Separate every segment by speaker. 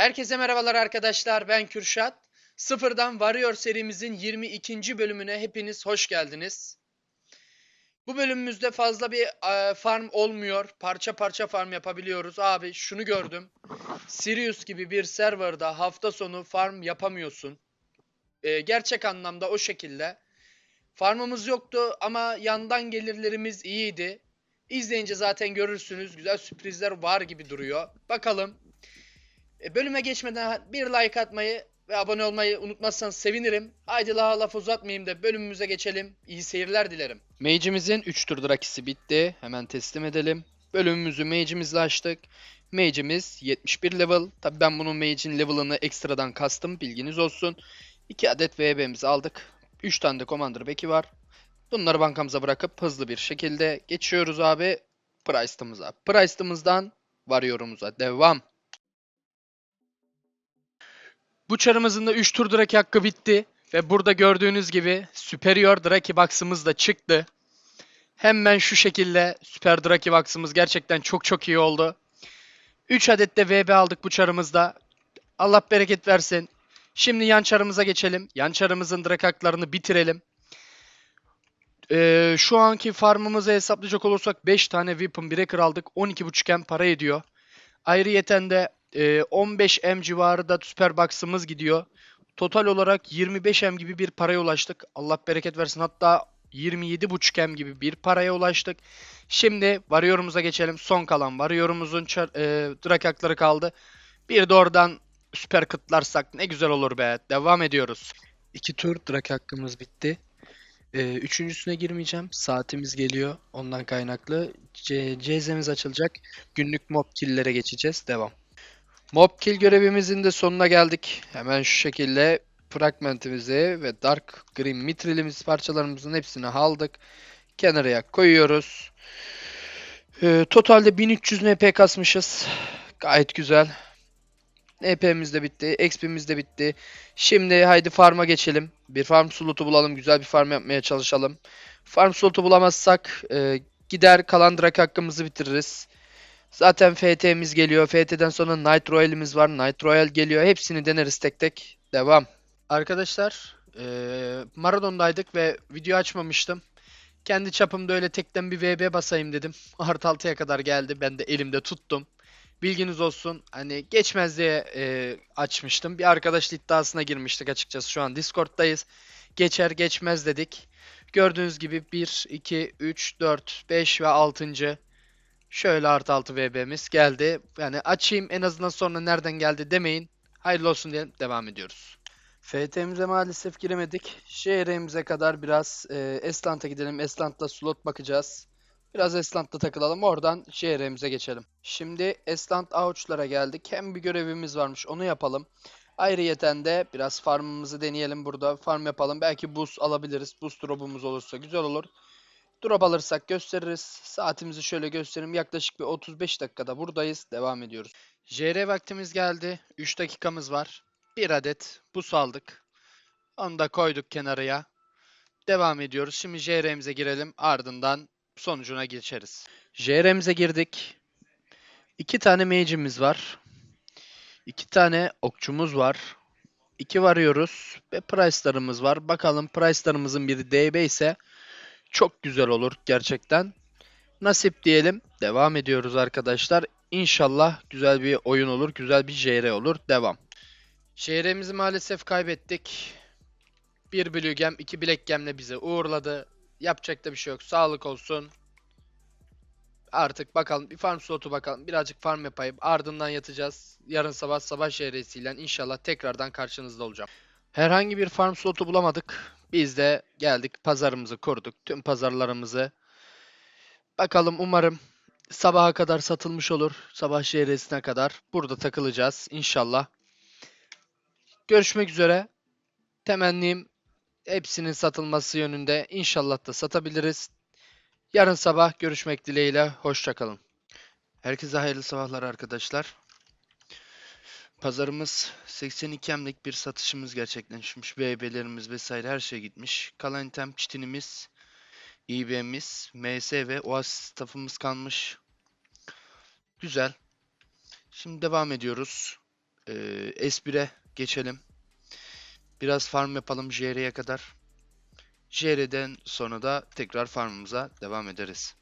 Speaker 1: Herkese merhabalar arkadaşlar. Ben Kürşat. Sıfırdan Warrior serimizin 22. bölümüne hepiniz hoş geldiniz. Bu bölümümüzde fazla bir e, farm olmuyor. Parça parça farm yapabiliyoruz. Abi şunu gördüm. Sirius gibi bir serverda hafta sonu farm yapamıyorsun. E, gerçek anlamda o şekilde. Farmımız yoktu ama yandan gelirlerimiz iyiydi. İzleyince zaten görürsünüz. Güzel sürprizler var gibi duruyor. Bakalım. E, bölüme geçmeden bir like atmayı ve abone olmayı unutmazsanız sevinirim. Haydi daha laf uzatmayayım da bölümümüze geçelim. İyi seyirler dilerim. Mage'imizin 3 tur drakisi bitti. Hemen teslim edelim. Bölümümüzü mage'imizle açtık. Mage'imiz 71 level. Tabi ben bunun mage'in level'ını ekstradan kastım. Bilginiz olsun. 2 adet VB'mizi aldık. 3 tane de Commander Back'i var. Bunları bankamıza bırakıp hızlı bir şekilde geçiyoruz abi. Price'ımıza. Price'ımızdan Warrior'umuza devam. Bu çarımızın da 3 tur Draki hakkı bitti. Ve burada gördüğünüz gibi Superior Draki Box'ımız da çıktı. Hemen şu şekilde Super Draki Box'ımız gerçekten çok çok iyi oldu. 3 adet de VB aldık bu çarımızda. Allah bereket versin. Şimdi yan çarımıza geçelim. Yan çarımızın Draki haklarını bitirelim. Ee, şu anki farmımızı hesaplayacak olursak 5 tane Weapon Breaker aldık. 12.5M para ediyor. Ayrıyeten de e, 15M civarı da Super Box'ımız gidiyor. Total olarak 25M gibi bir paraya ulaştık. Allah bereket versin. Hatta 27.5M gibi bir paraya ulaştık. Şimdi Warrior'umuza geçelim. Son kalan Warrior'umuzun çar- e, drag hakları kaldı. Bir de oradan süper kıtlarsak ne güzel olur be. Devam ediyoruz. İki tur drag hakkımız bitti. Ee, üçüncüsüne girmeyeceğim. Saatimiz geliyor. Ondan kaynaklı. CZ'miz açılacak. Günlük mob kill'lere geçeceğiz. Devam. Mob kill görevimizin de sonuna geldik. Hemen şu şekilde fragmentimizi ve dark green mitrilimiz parçalarımızın hepsini aldık. Kenarıya koyuyoruz. Ee, totalde 1300 NP kasmışız. Gayet güzel. NP'miz de bitti. XP'miz de bitti. Şimdi haydi farm'a geçelim. Bir farm slotu bulalım. Güzel bir farm yapmaya çalışalım. Farm slotu bulamazsak e, gider kalan drag hakkımızı bitiririz. Zaten FT'miz geliyor. FT'den sonra Night Royale'imiz var. Night Royale geliyor. Hepsini deneriz tek tek. Devam. Arkadaşlar e, Maradon'daydık ve video açmamıştım. Kendi çapımda öyle tekten bir VB basayım dedim. Art 6'ya kadar geldi. Ben de elimde tuttum. Bilginiz olsun. Hani geçmez diye e, açmıştım. Bir arkadaşla iddiasına girmiştik açıkçası. Şu an Discord'dayız. Geçer geçmez dedik. Gördüğünüz gibi 1, 2, 3, 4, 5 ve 6. Şöyle artı 6 VB'miz geldi. Yani açayım en azından sonra nereden geldi demeyin. Hayırlı olsun diyelim. Devam ediyoruz. FT'mize maalesef giremedik. Şehrimize kadar biraz e, Esland'a gidelim. Esland'da slot bakacağız. Biraz Esland'da takılalım. Oradan şehrimize geçelim. Şimdi Esland Avuçlara geldik. Hem bir görevimiz varmış. Onu yapalım. Ayrıyeten de biraz farmımızı deneyelim burada. Farm yapalım. Belki boost alabiliriz. Boost drop'umuz olursa güzel olur. Drop alırsak gösteririz. Saatimizi şöyle göstereyim. Yaklaşık bir 35 dakikada buradayız. Devam ediyoruz. JR vaktimiz geldi. 3 dakikamız var. Bir adet boost aldık. Onu da koyduk kenarıya. Devam ediyoruz. Şimdi JR'mize girelim. Ardından sonucuna geçeriz. JR'mize girdik. İki tane mage'imiz var. İki tane okçumuz var. İki varıyoruz ve price'larımız var. Bakalım price'larımızın biri DB ise çok güzel olur gerçekten. Nasip diyelim. Devam ediyoruz arkadaşlar. İnşallah güzel bir oyun olur. Güzel bir JR olur. Devam. JR'mizi maalesef kaybettik. Bir Blue Gem, iki Black Gem'le bize uğurladı. Yapacak da bir şey yok. Sağlık olsun. Artık bakalım bir farm slotu bakalım. Birazcık farm yapayım. Ardından yatacağız. Yarın sabah sabah şehresiyle inşallah tekrardan karşınızda olacağım. Herhangi bir farm slotu bulamadık. Biz de geldik pazarımızı kurduk. Tüm pazarlarımızı. Bakalım umarım sabaha kadar satılmış olur. Sabah şehresine kadar. Burada takılacağız inşallah. Görüşmek üzere. Temennim hepsinin satılması yönünde. İnşallah da satabiliriz. Yarın sabah görüşmek dileğiyle. Hoşçakalın. Herkese hayırlı sabahlar arkadaşlar. Pazarımız 82 emlik bir satışımız gerçekleşmiş. BB'lerimiz vesaire her şey gitmiş. Kalan item çitinimiz, İB'miz, MS ve Oasis staffımız kalmış. Güzel. Şimdi devam ediyoruz. Ee, S1'e geçelim. Biraz farm yapalım JR'ye kadar. JR'den sonra da tekrar farmımıza devam ederiz.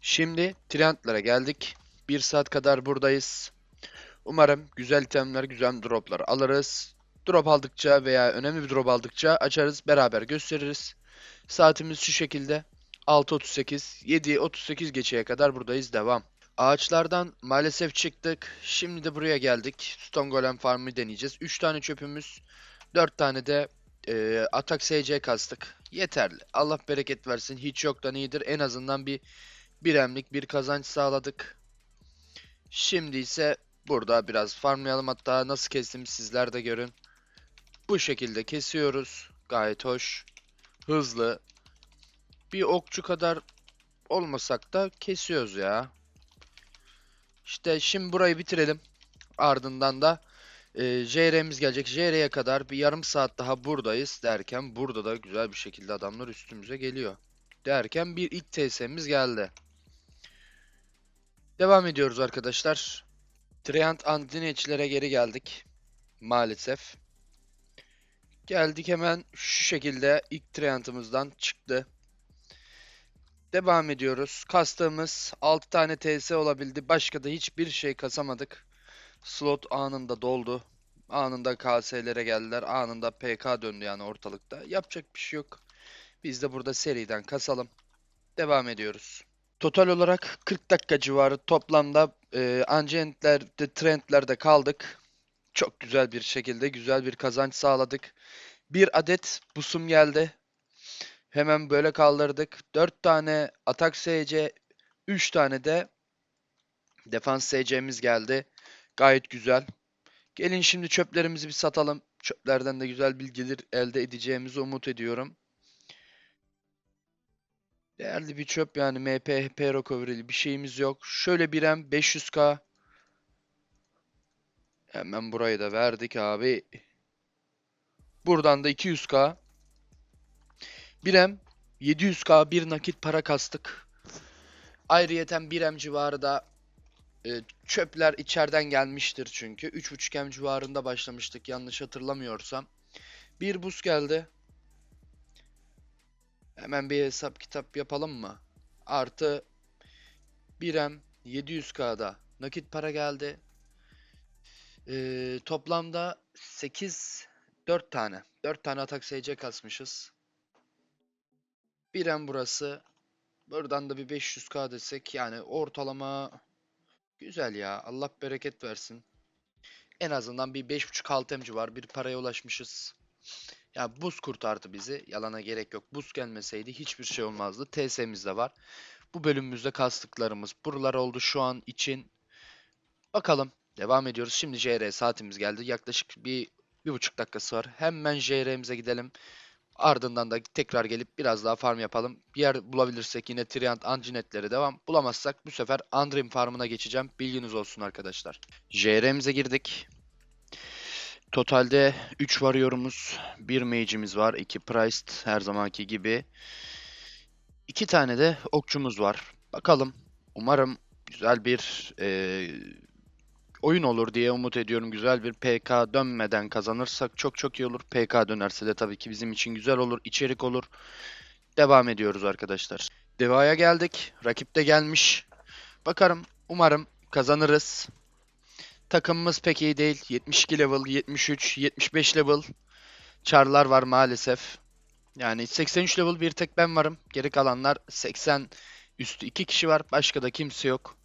Speaker 1: Şimdi Trendlere geldik. Bir saat kadar buradayız. Umarım güzel itemler, güzel droplar alırız. Drop aldıkça veya önemli bir drop aldıkça açarız, beraber gösteririz. Saatimiz şu şekilde. 6.38, 7.38 geçeye kadar buradayız. Devam. Ağaçlardan maalesef çıktık. Şimdi de buraya geldik. Stone Golem Farm'ı deneyeceğiz. 3 tane çöpümüz, 4 tane de e, atak SC kastık. Yeterli. Allah bereket versin. Hiç yoktan iyidir. En azından bir biremlik bir kazanç sağladık. Şimdi ise burada biraz farmlayalım. Hatta nasıl kestiğimi sizler de görün. Bu şekilde kesiyoruz. Gayet hoş. Hızlı. Bir okçu kadar olmasak da kesiyoruz ya. İşte şimdi burayı bitirelim. Ardından da e, JR'miz gelecek. JR'ye kadar bir yarım saat daha buradayız derken burada da güzel bir şekilde adamlar üstümüze geliyor. Derken bir ilk TS'miz geldi. Devam ediyoruz arkadaşlar. Trient Antinetçilere geri geldik. Maalesef. Geldik hemen şu şekilde ilk Trient'ımızdan çıktı. Devam ediyoruz. Kastığımız 6 tane TS olabildi. Başka da hiçbir şey kasamadık. Slot anında doldu. Anında KS'lere geldiler. Anında PK döndü yani ortalıkta. Yapacak bir şey yok. Biz de burada seriden kasalım. Devam ediyoruz. Total olarak 40 dakika civarı toplamda e, Angentlerde, Trendlerde kaldık. Çok güzel bir şekilde güzel bir kazanç sağladık. Bir adet busum geldi. Hemen böyle kaldırdık. 4 tane atak SC, 3 tane de defans SC'miz geldi. Gayet güzel. Gelin şimdi çöplerimizi bir satalım. Çöplerden de güzel bilgiler elde edeceğimizi umut ediyorum. Değerli bir çöp yani MP, HP recovery'li bir şeyimiz yok. Şöyle bir M 500k. Hemen burayı da verdik abi. Buradan da 200k. Bir M 700k bir nakit para kastık. Ayrıyeten 1 M civarı da e, çöpler içeriden gelmiştir çünkü. 3.5 M civarında başlamıştık yanlış hatırlamıyorsam. Bir buz geldi. Hemen bir hesap kitap yapalım mı? Artı 1M 700K'da nakit para geldi. Ee, toplamda 8 4 tane. 4 tane atak SC kasmışız. 1M burası. Buradan da bir 500K desek yani ortalama güzel ya. Allah bereket versin. En azından bir 5.5-6 M civarı bir paraya ulaşmışız. Ya buz kurtardı bizi. Yalana gerek yok. Buz gelmeseydi hiçbir şey olmazdı. TS'miz de var. Bu bölümümüzde kastıklarımız buralar oldu şu an için. Bakalım. Devam ediyoruz. Şimdi JR saatimiz geldi. Yaklaşık bir, bir buçuk dakikası var. Hemen JR'mize gidelim. Ardından da tekrar gelip biraz daha farm yapalım. Bir yer bulabilirsek yine Triant Anginet'lere devam. Bulamazsak bu sefer Andrim farmına geçeceğim. Bilginiz olsun arkadaşlar. JR'mize girdik. Totalde 3 warrior'umuz, 1 mage'imiz var, 2 priced her zamanki gibi. 2 tane de okçumuz var. Bakalım. Umarım güzel bir e, oyun olur diye umut ediyorum. Güzel bir PK dönmeden kazanırsak çok çok iyi olur. PK dönerse de tabii ki bizim için güzel olur, içerik olur. Devam ediyoruz arkadaşlar. Deva'ya geldik. Rakip de gelmiş. Bakarım. Umarım kazanırız. Takımımız pek iyi değil. 72 level, 73, 75 level. Char'lar var maalesef. Yani 83 level bir tek ben varım. Geri kalanlar 80 üstü 2 kişi var. Başka da kimse yok.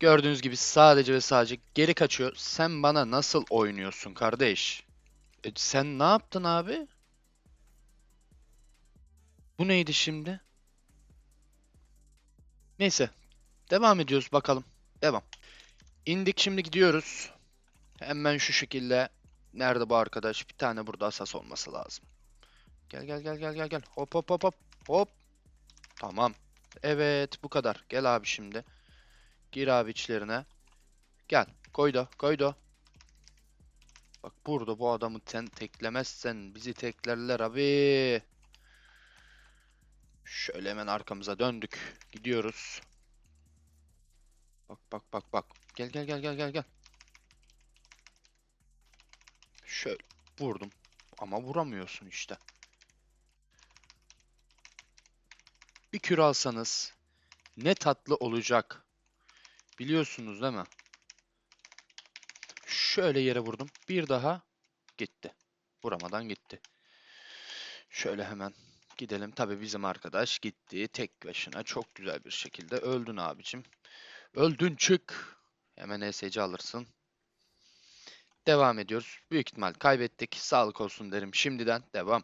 Speaker 1: Gördüğünüz gibi sadece ve sadece geri kaçıyor. Sen bana nasıl oynuyorsun kardeş? E, sen ne yaptın abi? Bu neydi şimdi? Neyse. Devam ediyoruz bakalım. Devam. İndik şimdi gidiyoruz. Hemen şu şekilde. Nerede bu arkadaş? Bir tane burada asas olması lazım. Gel gel gel gel gel gel. Hop hop hop hop. Hop. Tamam. Evet bu kadar. Gel abi şimdi. Gir abi içlerine. Gel. Koydu. Koydu. Bak burada bu adamı sen teklemezsen bizi teklerler abi. Şöyle hemen arkamıza döndük. Gidiyoruz. Bak bak bak bak. Gel gel gel gel gel gel. Şöyle vurdum. Ama vuramıyorsun işte. Bir kür alsanız ne tatlı olacak. Biliyorsunuz değil mi? Şöyle yere vurdum. Bir daha gitti. Vuramadan gitti. Şöyle hemen gidelim. Tabii bizim arkadaş gitti tek başına çok güzel bir şekilde. Öldün abicim. Öldün çık. Hemen ESC alırsın. Devam ediyoruz. Büyük ihtimal kaybettik. Sağlık olsun derim şimdiden. Devam.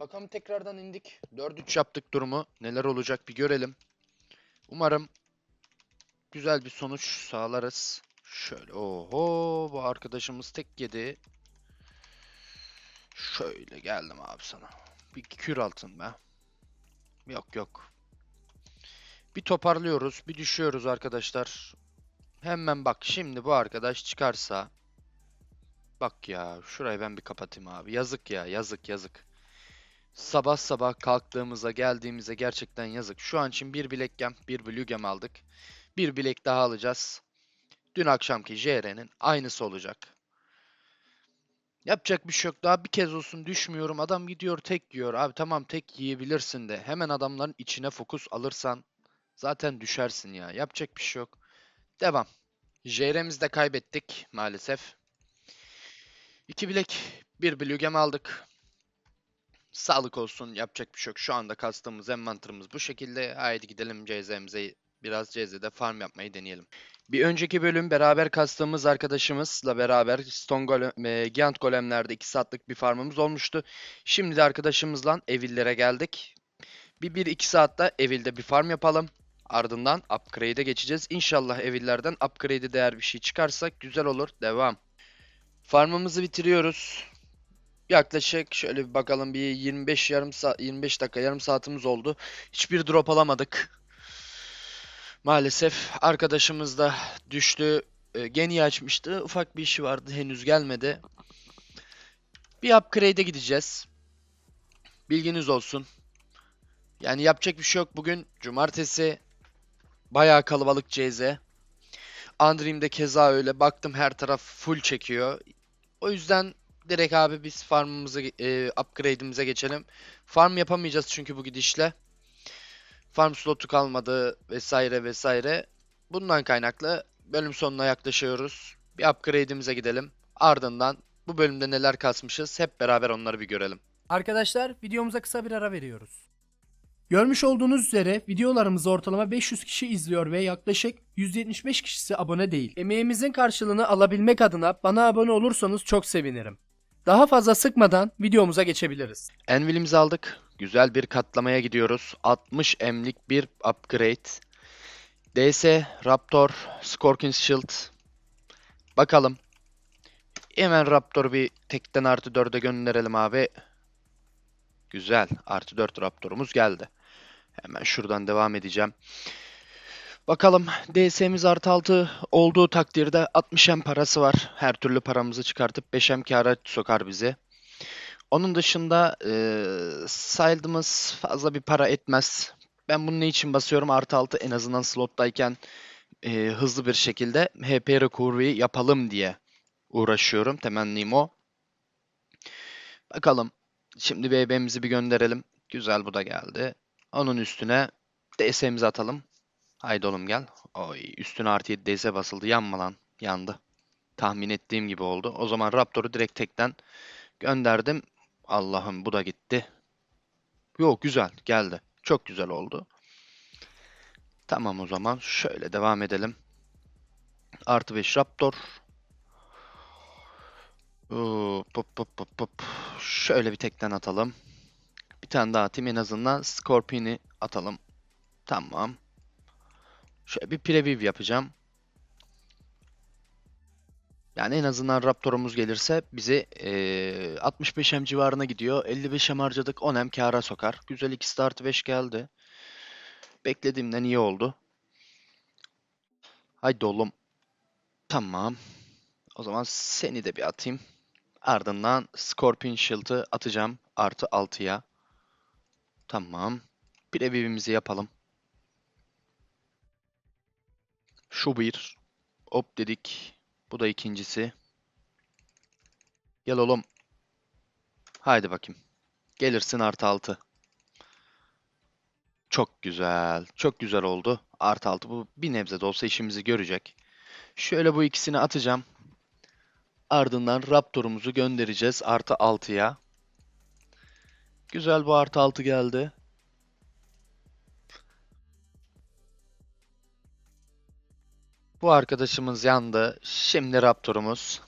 Speaker 1: Bakalım tekrardan indik. 4-3 yaptık durumu. Neler olacak bir görelim. Umarım güzel bir sonuç sağlarız. Şöyle oho bu arkadaşımız tek yedi. Şöyle geldim abi sana. Bir kür altın be. Yok yok. Bir toparlıyoruz, bir düşüyoruz arkadaşlar. Hemen bak şimdi bu arkadaş çıkarsa. Bak ya şurayı ben bir kapatayım abi. Yazık ya yazık yazık. Sabah sabah kalktığımıza geldiğimize gerçekten yazık. Şu an için bir bilek gem, bir blue gem aldık. Bir bilek daha alacağız. Dün akşamki JR'nin aynısı olacak. Yapacak bir şey yok. Daha bir kez olsun düşmüyorum. Adam gidiyor tek yiyor. Abi tamam tek yiyebilirsin de. Hemen adamların içine fokus alırsan zaten düşersin ya. Yapacak bir şey yok. Devam. JR'mizi de kaybettik maalesef. İki bilek, bir blue gem aldık. Sağlık olsun. Yapacak bir şey yok. Şu anda kastığımız envanterımız bu şekilde. Haydi gidelim CZ'mize biraz CZ'de farm yapmayı deneyelim. Bir önceki bölüm beraber kastığımız arkadaşımızla beraber Stone Golem, e, Giant Golem'lerde 2 saatlik bir farmımız olmuştu. Şimdi de arkadaşımızla Evil'lere geldik. Bir 1-2 saatte Evil'de bir farm yapalım. Ardından upgrade'e geçeceğiz. İnşallah Evil'lerden upgrade'e değer bir şey çıkarsak güzel olur. Devam. Farmımızı bitiriyoruz. Yaklaşık şöyle bir bakalım bir 25 yarım saat 25 dakika yarım saatimiz oldu. Hiçbir drop alamadık. Maalesef arkadaşımız da düştü. E, Geni açmıştı. Ufak bir işi vardı. Henüz gelmedi. Bir upgrade'e gideceğiz. Bilginiz olsun. Yani yapacak bir şey yok. Bugün cumartesi. Bayağı kalabalık CZ. Andream'de keza öyle. Baktım her taraf full çekiyor. O yüzden direkt abi biz farmımızı e, upgrade'imize geçelim. Farm yapamayacağız çünkü bu gidişle. Farm slotu kalmadı vesaire vesaire. Bundan kaynaklı bölüm sonuna yaklaşıyoruz. Bir upgrade'imize gidelim. Ardından bu bölümde neler kasmışız hep beraber onları bir görelim.
Speaker 2: Arkadaşlar videomuza kısa bir ara veriyoruz. Görmüş olduğunuz üzere videolarımızı ortalama 500 kişi izliyor ve yaklaşık 175 kişisi abone değil. Emeğimizin karşılığını alabilmek adına bana abone olursanız çok sevinirim. Daha fazla sıkmadan videomuza geçebiliriz.
Speaker 1: Envil'imizi aldık. Güzel bir katlamaya gidiyoruz. 60 M'lik bir upgrade. DS, Raptor, Scorpion Shield. Bakalım. Hemen Raptor bir tekten artı 4'e gönderelim abi. Güzel. Artı 4 Raptor'umuz geldi. Hemen şuradan devam edeceğim. Bakalım DS'miz artı 6 olduğu takdirde 60 M parası var. Her türlü paramızı çıkartıp 5 M kâra sokar bizi. Onun dışında eee sayıldığımız fazla bir para etmez. Ben bunu ne için basıyorum? Artı 6 en azından slottayken eee, hızlı bir şekilde HP recovery yapalım diye uğraşıyorum. Temennim o. Bakalım. Şimdi BB'mizi bir gönderelim. Güzel bu da geldi. Onun üstüne DS'mizi atalım. Haydi oğlum gel. Oy üstüne artı 7 DS basıldı. Yanma lan. Yandı. Tahmin ettiğim gibi oldu. O zaman Raptor'u direkt tekten gönderdim. Allah'ım bu da gitti. Yok güzel geldi. Çok güzel oldu. Tamam o zaman şöyle devam edelim. Artı 5 Raptor. Oo, pop pop pop pop. Şöyle bir tekten atalım. Tane daha atayım en azından Scorpion'i atalım. Tamam. Şöyle bir preview yapacağım. Yani en azından Raptor'umuz gelirse bizi eee 65 M civarına gidiyor. 55 M harcadık 10 M kâra sokar. Güzel ikisi de artı 5 geldi. Beklediğimden iyi oldu. Haydi oğlum. Tamam. O zaman seni de bir atayım. Ardından Scorpion Shield'ı atacağım. Artı 6'ya. Tamam. Preview'imizi yapalım. Şu bir. Hop dedik. Bu da ikincisi. Gel oğlum. Haydi bakayım. Gelirsin artı 6. Çok güzel. Çok güzel oldu. Artı 6 bu bir nebze de olsa işimizi görecek. Şöyle bu ikisini atacağım. Ardından Raptor'umuzu göndereceğiz artı 6'ya. Güzel bu artı 6 geldi. Bu arkadaşımız yandı. Şimdi Raptor'umuz.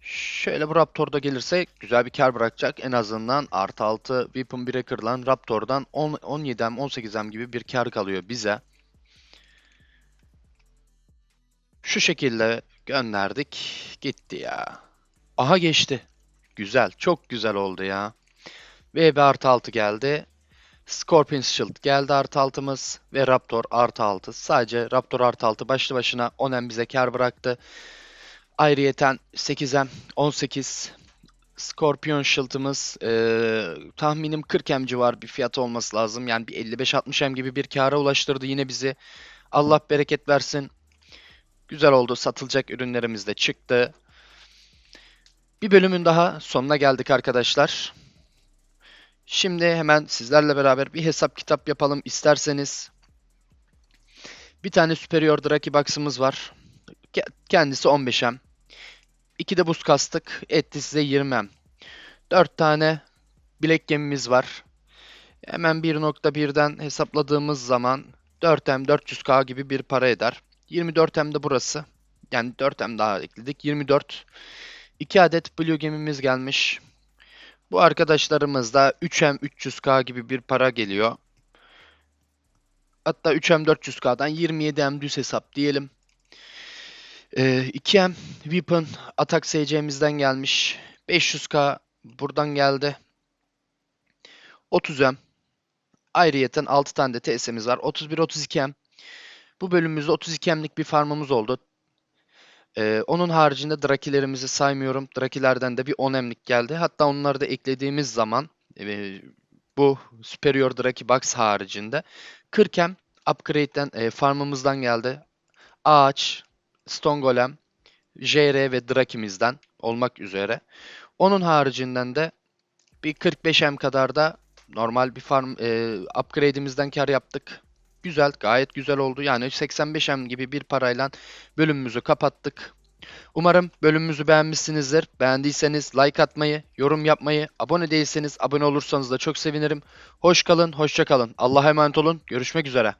Speaker 1: Şöyle bu Raptor da gelirse güzel bir kar bırakacak. En azından artı 6 Weapon Breaker'lan Raptor'dan 10, 17M 18M gibi bir kar kalıyor bize. Şu şekilde gönderdik. Gitti ya. Aha geçti. Güzel. Çok güzel oldu ya. VB artı 6 geldi. Scorpion Shield geldi artı 6'mız. Ve Raptor artı 6. Sadece Raptor artı 6 başlı başına 10M bize kar bıraktı. Ayrıyeten 8M 18 Scorpion Shield'ımız eee, tahminim 40M civar bir fiyatı olması lazım. Yani bir 55-60M gibi bir kâra ulaştırdı yine bizi. Allah bereket versin. Güzel oldu. Satılacak ürünlerimiz de çıktı. Bir bölümün daha sonuna geldik arkadaşlar. Şimdi hemen sizlerle beraber bir hesap kitap yapalım isterseniz. Bir tane Superior Draki Box'ımız var. Ke- Kendisi 15M. 2 de buz kastık. Etti size 20M. 4 tane bilek gemimiz var. Hemen 1.1'den hesapladığımız zaman 4M 400K gibi bir para eder. 24M de burası. Yani 4M daha ekledik. 24. 2 adet Blue gemimiz gelmiş. Bu arkadaşlarımız da 3M 300K gibi bir para geliyor. Hatta 3M 400K'dan 27M düz hesap diyelim. Ee, 2M Weapon Atak SC'mizden gelmiş. 500K buradan geldi. 30M. Ayrıyeten 6 tane de TS'miz var. 31-32M. Bu bölümümüzde 32M'lik bir farmımız oldu. Ee, onun haricinde Drakilerimizi saymıyorum. Drakilerden de bir 10M'lik geldi. Hatta onları da eklediğimiz zaman e, bu Superior Draki Box haricinde 40M upgrade'den e, farmımızdan geldi. Ağaç, Stone Golem, JR ve Draki'mizden olmak üzere. Onun haricinden de bir 45M kadar da normal bir farm e, upgrade'imizden kar yaptık. Güzel, gayet güzel oldu. Yani 85M gibi bir parayla bölümümüzü kapattık. Umarım bölümümüzü beğenmişsinizdir. Beğendiyseniz like atmayı, yorum yapmayı, abone değilseniz abone olursanız da çok sevinirim. Hoş kalın, hoşça kalın. Allah'a emanet olun. Görüşmek üzere.